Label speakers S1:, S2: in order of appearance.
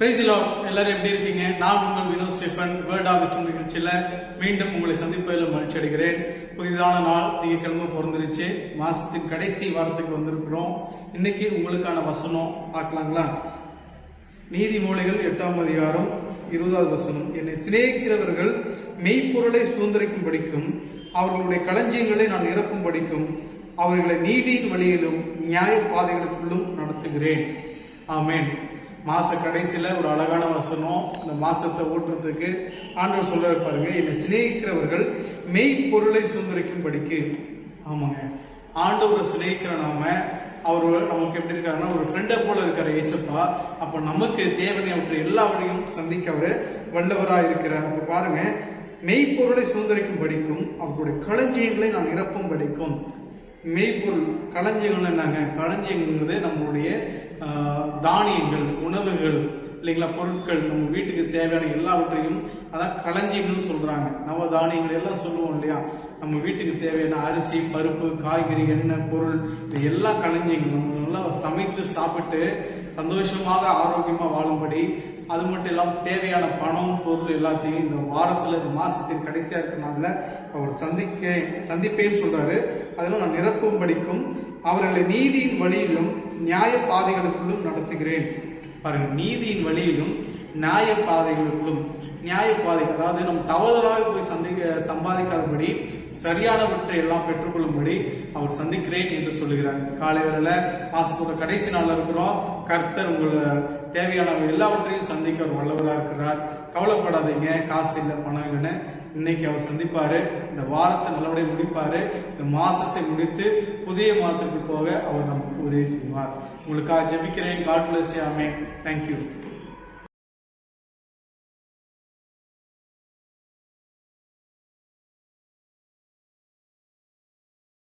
S1: எல்லாரும் எப்படி இருக்கீங்க? நான் உங்கள் வினோத் ஸ்டீஃபன் வேர்ட் ஆஃபீஸ் நிகழ்ச்சியில் மீண்டும் உங்களை சந்திப்பதில் மகிழ்ச்சி அடைகிறேன். புதிதான நாள் திங்கக்கிழமை பிறந்துருச்சு. மாசத்தின் கடைசி வாரத்துக்கு வந்திருக்கிறோம். இன்னைக்கு உங்களுக்கான வசனம் பார்க்கலாங்களா? நீதிமொழிகள் எட்டாம் அதிகாரம் இருபதாவது வசனம். என்னை சிநேகிக்கிறவர்கள் மெய்ப்பொருளை சுதந்திரிக்கும் படிக்கும் அவர்களுடைய களஞ்சியங்களை நான் நிரப்பும் படிக்கும் அவர்களை நீதியின் வழியிலும் நியாய பாதைகளுக்குள்ளும் நடத்துகிறேன். ஆமேன். மாத கடைசியில் ஒரு அழகான வசனம் இந்த மாசத்தை ஓட்டுறதுக்கு ஆண்டவர் சொல்ல பாருங்க என்னை சிநேகிக்கிறவர்கள் மெய்ப்பொருளை சுதந்திரிக்கும் படிக்கு ஆமாங்க. ஆண்டவரை சிநேகிக்கிற நாம அவர் நமக்கு எப்படி இருக்காருன்னா ஒரு ஃப்ரெண்டை போல இருக்கிற ஏசப்பா. அப்போ நமக்கு தேவையானவற்றை எல்லாவற்றையும் சந்திக்க அவர் வல்லவராக இருக்கிறார். அப்போ பாருங்க மெய்ப்பொருளை சுதந்திரிக்கும் படிக்கும் அவர்களுடைய களஞ்சியங்களை நான் இறப்பும் படிக்கும் மெய்ப்பொருள் களஞ்சியங்கள் என்னங்க? களஞ்சியங்கிறது நம்மளுடைய தானியங்கள் உணவுகள். இல்லைங்களா பொருட்கள் நம்ம வீட்டுக்கு தேவையான எல்லாவற்றையும் அதான் களஞ்சியம்னு சொல்கிறாங்க நவ தானியங்கள் எல்லாம் சொல்லுவோம் இல்லையா? நம்ம வீட்டுக்கு தேவையான அரிசி பருப்பு காய்கறி எண்ணெய் பொருள் இது எல்லா களஞ்சியங்களும் நல்லா சமைத்து சாப்பிட்டு சந்தோஷமாக ஆரோக்கியமாக வாழும்படி அது மட்டும் இல்லாமல் தேவையான பணம் பொருள் எல்லாத்தையும் இந்த வாரத்தில் இந்த மாதத்தின் கடைசியாக இருக்கிறனால அவர் சந்திக்க சந்திப்பேன்னு சொல்கிறாரு அதெல்லாம் நான் நிரப்பும் படிக்கும் அவர்களை நீதியின் வழியிலும் நியாய பாதைகளுக்குள்ளும் நடத்துகிறேன். பாருங்க நீதியின் வழியிலும் நியாய பாதைகளுக்குள்ளும் நியாய அதாவது நம்ம தவறுதலாக போய் சந்திக்க சம்பாதிக்காதபடி சரியானவற்றை எல்லாம் பெற்றுக்கொள்ளும்படி அவர் சந்திக்கிறேன் என்று சொல்லுகிறார். காலை வேளையில மாசத்தோட கடைசி நாளில் இருக்கிறோம். கர்த்தர் உங்களை தேவையான எல்லாவற்றையும் சந்திக்க அவர் வல்லவராக இருக்கிறார். கவலைப்படாதீங்க காசு இல்லை பணம் இல்லைன்னு இன்னைக்கு அவர் சந்திப்பாரு. இந்த வாரத்தை நல்லபடியாக முடிப்பாரு. இந்த மாசத்தை முடித்து புதிய மாதத்துக்கு போக அவர் நமக்கு உதவி செய்வார். உங்களுக்காக ஜெபிக்கிறேன். காட் பிளஸ் யாமே தேங்க்யூ